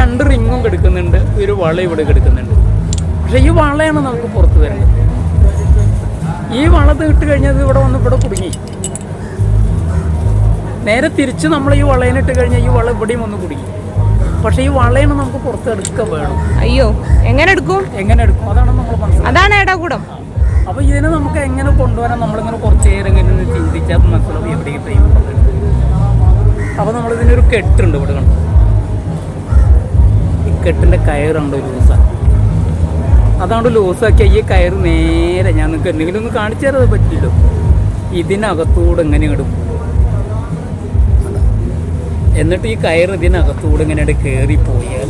രണ്ട് റിങ്ങും കെടുക്കുന്നുണ്ട് ഒരു വള ഇവിടെ കെടുക്കുന്നുണ്ട്. പക്ഷേ ഈ വളയാണ് നമുക്ക് പുറത്ത് വരുന്നത്. ഈ വള തീട്ട് കഴിഞ്ഞാൽ ഇത് ഇവിടെ വന്ന് ഇവിടെ കുടുങ്ങി. നേരെ തിരിച്ച് നമ്മൾ ഈ വളയിനിട്ട് കഴിഞ്ഞാൽ ഈ വള ഇവിടെയും വന്ന് കുടുങ്ങി. പക്ഷേ ഈ വളയാണ് നമുക്ക് പുറത്ത് എടുക്കുക വേണം. അയ്യോ എങ്ങനെ എടുക്കും? എങ്ങനെ എടുക്കും? അതാണ് നമ്മൾ മനസ്സിലാക്കുന്നത്. അതാണ് ഏടാകൂടം. അപ്പോൾ ഇതിനെ നമുക്ക് എങ്ങനെ കൊണ്ടുവരാം? നമ്മളിങ്ങനെ കുറച്ച് നേരം ഒന്ന് ചിന്തിച്ചാൽ മനസ്സിലാവും എവിടേക്ക് ടൈം അപ്പോൾ നമ്മളിതിനൊരു കെട്ടുണ്ട് ഇവിടെ കണ്ടു? കെട്ടിന്റെ കയറുണ്ട് ലൂസാ? അതാണ്ട് ലൂസാക്കി ഈ കയറ് നേരെ ഞാൻ നിങ്ങൾക്ക് എന്തെങ്കിലും ഒന്ന് കാണിച്ചു തരാതെ പറ്റില്ലോ ഇതിനകത്തൂടെ എങ്ങനെ ഇടും എന്നിട്ട് ഈ കയറ് ഇതിനകത്തൂടെ ഇങ്ങനെ പോയാൽ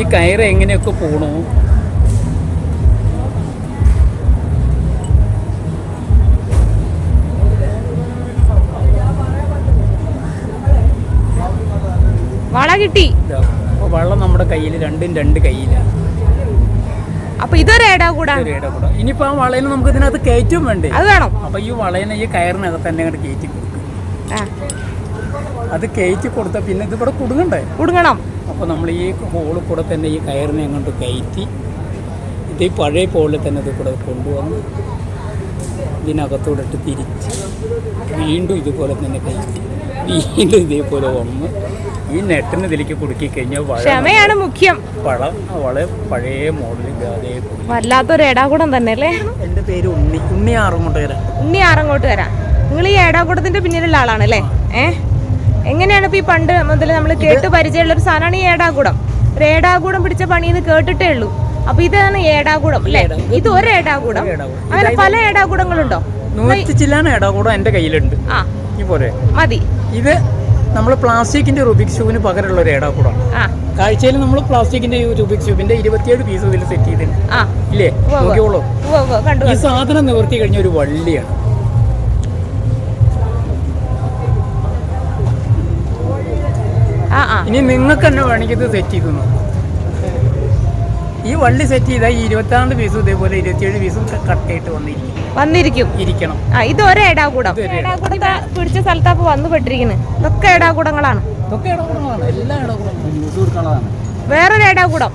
ഈ കയറ് എങ്ങനെയൊക്കെ പോണോ? വള കിട്ടി. അപ്പോൾ വെള്ളം നമ്മുടെ കയ്യിൽ രണ്ടും രണ്ട് കയ്യിലാണ് അപ്പൊ ഇതൊരു ഏടാകൂടാണ് ചെറിയ കൂടെ. ഇനിയിപ്പോൾ ആ വളയിന് നമുക്ക് ഇതിനകത്ത് കയറ്റും വേണ്ടേ? അത് വേണം. അപ്പോൾ ഈ വളയനെ ഈ കയറിനകത്ത് തന്നെ അങ്ങോട്ട് കയറ്റി കൊടുക്കും. ആ. അത് കയറ്റി കൊടുത്താൽ പിന്നെ ഇത് ഇവിടെ കുടുങ്ങണ്ടേ? കുടുങ്ങണം. അപ്പോൾ നമ്മൾ ഈ ഹോളിൽ കൂടെ തന്നെ ഈ കയറിനെ അങ്ങോട്ട് കയറ്റി ഇത് ഈ പഴയ പോളിൽ തന്നെ ഇത് കൂടെ കൊണ്ടുവന്ന് ഇതിനകത്തോടെ ഇട്ട് തിരിച്ച് വീണ്ടും ഇതുപോലെ തന്നെ കയറ്റി. വീണ്ടും ഇതേപോലെ വന്ന് ഈ നെട്ടിന് ഇതിലേക്ക് കുടുക്കി കഴിഞ്ഞാൽ ക്ഷമയാണ് മുഖ്യം. പഴം വളരെ പഴയ മോഡലിൽ വല്ലാത്തൊരു ഏടാകൂടം തന്നെ അല്ലേ എന്റെ പേര് ഉണ്ണി ഉണ്ണി ആറുമുട്ടേര ഉണ്ണി ആറങ്ങോട്ട് വരാം. നിങ്ങൾ ഈ ഏടാകൂടത്തിന്റെ പിന്നിലുള്ള ആളാണല്ലേ ഏഹ് എങ്ങനെയാണ് ഇപ്പൊ ഈ പണ്ട് മുതൽ നമ്മൾ കേട്ട് പരിചയമുള്ള ഒരു സാധനമാണ് ഈ ഏടാകൂടം ഒരു ഏടാകൂടം പിടിച്ച പണിന്ന് കേട്ടിട്ടേ ഉള്ളൂ. അപ്പൊ ഇതാണ് ഏടാകൂടം അല്ലേ? ഇത് ഒരു ഏടാകൂടം. അങ്ങനെ പല ഏടാകൂടങ്ങളുണ്ടോ നൂറ്റി ചില്ലാണ് ഏടാകൂടം എന്റെ കയ്യിലുണ്ട്. ആ. പോലെ മതി. ഇത് നമ്മൾ പ്ലാസ്റ്റിക്കിന്റെ റുബിക് ഷൂവിന് പകരമുള്ള ഒരു ഇടാകൂടാണ് ആ. കാഴ്ചയിൽ നമ്മൾ പ്ലാസ്റ്റിക്കിന്റെ റുബിക് ഷൂവിന്റെ ഇരുപത്തിയേഴ് പീസ് ഇതിൽ സെറ്റ് ചെയ്തിട്ടുണ്ട്. ഇല്ലേ. നോക്കിയോളൂ ഈ സാധനം നിവർത്തി കഴിഞ്ഞ ഒരു വള്ളിയാണ്. ഇനി നിങ്ങൾക്ക് തന്നെ വേണമെങ്കിൽ ഇത് സെറ്റ് ചെയ്തു നോക്കാം. ഈ വള്ളി സെറ്റ് ചെയ്താൽ ഈ ഇരുപത്താറ് പീസും ഇതേപോലെ ഇരുപത്തിയേഴ് പീസും കട്ടായിട്ട് വന്നിരിക്കും. വന്നിരിക്കും. ഇരിക്കണം. ആ ഇത് ഒരേ ഇടാകൂടം ഇതൊരു ഏടാകൂടത്തെ പിടിച്ച സ്ഥലത്താ വന്നുപെട്ടിരിക്കുന്നത് വന്നു പെട്ടിരിക്കുന്നത് ഇതൊക്കെ ഇടാകൂടങ്ങളാണ് ഇതൊക്കെ ഇടകൂടങ്ങളാണ് എല്ലാ ഇടകൂടങ്ങളും വേറൊരു ഇടാകൂടം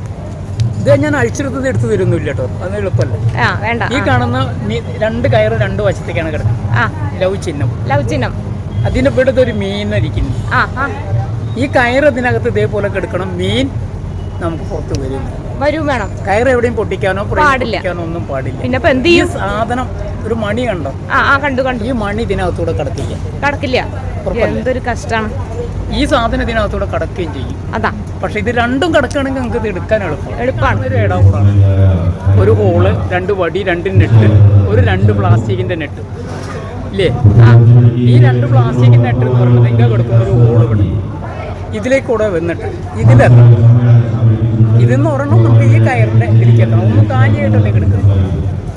ഇത് ഞാൻ അഴിച്ചെടുത്തത് എടുത്തു തരുന്നില്ല കേട്ടോ അത് എളുപ്പമല്ല ആ വേണ്ട. ഈ കാണുന്ന രണ്ട് കയറ് രണ്ട് വശത്തേക്കാണ് കിടക്കുന്നത് ആ. ലവ് ചിഹ്നം. ലവ് ചിഹ്നം. അതിന്റെ ഇവിടുത്തെ ഒരു മീനിരിക്കുന്നു ആ ആ. ഈ കയറ് അതിനകത്ത് ഇതേപോലെ കിടക്കണം. മീൻ നമുക്ക് പുറത്ത് വരും. വരും വേണം. കയറ് എവിടെയും പൊട്ടിക്കാനോ പാടില്ല. ഒന്നും പാടില്ല. പിന്നെ ഇപ്പൊ എന്ത് ഈ ചെയ്യും സാധനം ഒരു മണി കണ്ടോ? ആ ആ കണ്ടു കണ്ടു. ഈ മണി ഇതിനകത്തൂടെ കടക്കില്ല. കടക്കില്ല. എന്തൊരു കഷ്ടമാണ് ഈ സാധനം ഇതിനകത്തൂടെ കടക്കുകയും ചെയ്യും. അതാ. പക്ഷെ ഇത് രണ്ടും കടക്കുകയാണെങ്കിൽ നമുക്ക് ഇത് എടുക്കാൻ എളുപ്പമാണ് ഒരു ഹോൾ രണ്ട് വടി രണ്ട് നെറ്റ് ഒരു രണ്ട് പ്ലാസ്റ്റിക്കിന്റെ നെറ്റ് ഇല്ലേ? ഈ രണ്ട് പ്ലാസ്റ്റിക്കിന്റെ നെറ്റ് എന്ന് പറയുന്നത് ഇങ്ങനെ കിടക്കുന്ന ഒരു ഹോൾ ഇവിടെ. ഇതിലേക്കൂടെ വന്നിട്ട് ഇതിലെത്തണം ഇതെന്ന് ഒരെണ്ണം നമുക്ക് ഈ കയറിന്റെ ഇതിലേക്ക് എത്തണം. ഒന്നും കാലിയായിട്ടല്ലേ കിടക്കുന്നത്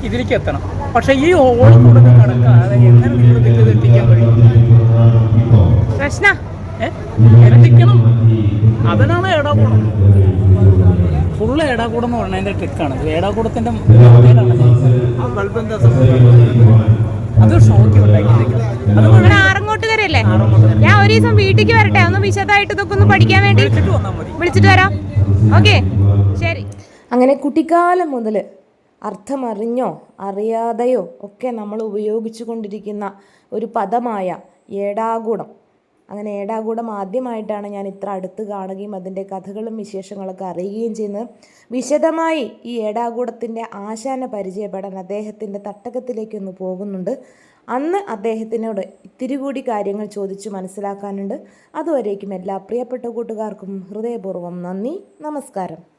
ഇതിലേക്ക് എത്തണം. പക്ഷേ ഈ ഹോളിൽ കൂടെ ഇത് കടക്കാതെ എങ്ങനെ നിങ്ങൾ ഇതിൽ എത്തിക്കാൻ കഴിയും? പ്രശ്ന? എത്തിക്കണം അതിനാണ് ഏടാകൂടം. ഫുള്ള് ഏടാകൂടം എന്ന് പറഞ്ഞതിന്റെ ട്രിക്കാണ് ഏടാകൂടത്തിന്റെ അത് ഷോക്ക് ഉണ്ടാക്കിയിരിക്കുന്നത് അത് ഇവിടെ ഞാൻ ഒരു ദിവസം വീട്ടിലേക്ക് വരട്ടെ. ഒന്ന് വിശദമായിട്ട് ഇതൊക്കെ ഒന്ന് പഠിക്കാൻ വേണ്ടി വിളിച്ചിട്ട് വരാം. ഓക്കെ ശരി. അങ്ങനെ കുട്ടിക്കാലം മുതൽ അർത്ഥമറിഞ്ഞോ അറിയാതെയോ ഒക്കെ നമ്മൾ ഉപയോഗിച്ചു കൊണ്ടിരിക്കുന്ന ഒരു പദമായ ഏടാകൂടം. അങ്ങനെ ഏടാകൂടം ആദ്യമായിട്ടാണ് ഞാൻ ഇത്ര അടുത്ത് കാണുകയും അതിന്റെ കഥകളും വിശേഷങ്ങളൊക്കെ അറിയുകയും ചെയ്യുന്നത്. വിശദമായി ഈ ഏടാകൂടത്തിന്റെ ആശാന പരിചയപ്പെടാൻ അദ്ദേഹത്തിന്റെ തട്ടകത്തിലേക്കൊന്ന് പോകുന്നുണ്ട്. അന്ന് അദ്ദേഹത്തിനോട് ഇത്തിരി കൂടി കാര്യങ്ങൾ ചോദിച്ചു മനസ്സിലാക്കാനുണ്ട്. അതുവരേക്കും എല്ലാ പ്രിയപ്പെട്ട കൂട്ടുകാർക്കും ഹൃദയപൂർവം നന്ദി. നമസ്കാരം.